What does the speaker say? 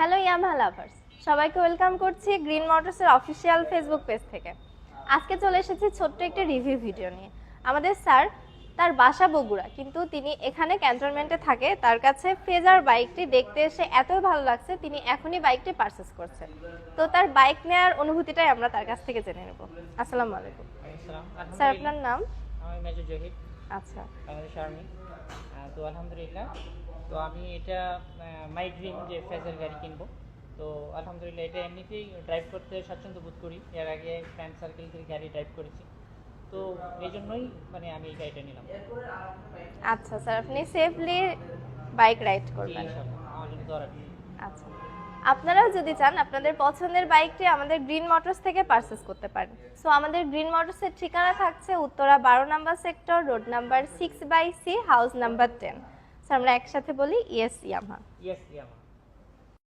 Hello Yamaha lovers সবাইকে welcome করছি green মোটরসের অফিসিয়াল ফেসবুক পেজ থেকে। আজকে চলে এসেছি ছোট্ট একটি রিভিউ ভিডিও নিয়ে। আমাদের স্যার তার বাসা বগুড়া কিন্তু তিনি এখানে ক্যান্টনমেন্টে থাকে তার কাছে ফেজার বাইকটি দেখতে এসে এতই ভালো লাগছে তিনি এখনই বাইকটি পারচেস করছেন। তো তার বাইক নেওয়ার অনুভূতিটাই আমরা তার কাছ থেকে জেনে নেব। আসসালামু আলাইকুম। স্যার আপনার নাম? আমি মেজর জহির। আচ্ছা। বাংলাদেশ আর্মি তো আলহামদুলিল্লাহ। তো আমি এটা মাই ড্রিম যে ফেজার গাড়ি কিনবো। তো আলহামদুলিল্লাহ এটা এমনিতেই ড্রাইভ করতে স্বাচ্ছন্দ্য বোধ করি। এর আগে ফ্রেন্ড সার্কেল থেকে গাড়ি ড্রাইভ করেছি। তো এই জন্যই মানে আমি এই গাড়িটা নিলাম। আচ্ছা স্যার আপনি সেফলি বাইক রাইড করবেন। আচ্ছা। আপনারাও যদি চান, আপনাদের পছন্দের বাইকটি আমাদের গ্রিন মোটরস থেকে পারচেস করতে পারেন। সো আমাদের গ্রিন মোটরসের ঠিকানা থাকছে উত্তরা বারো number sector, road number six by C house number ten আমরা একসাথে বলি ইয়েস ইয়ামা ইয়েস ইয়ামা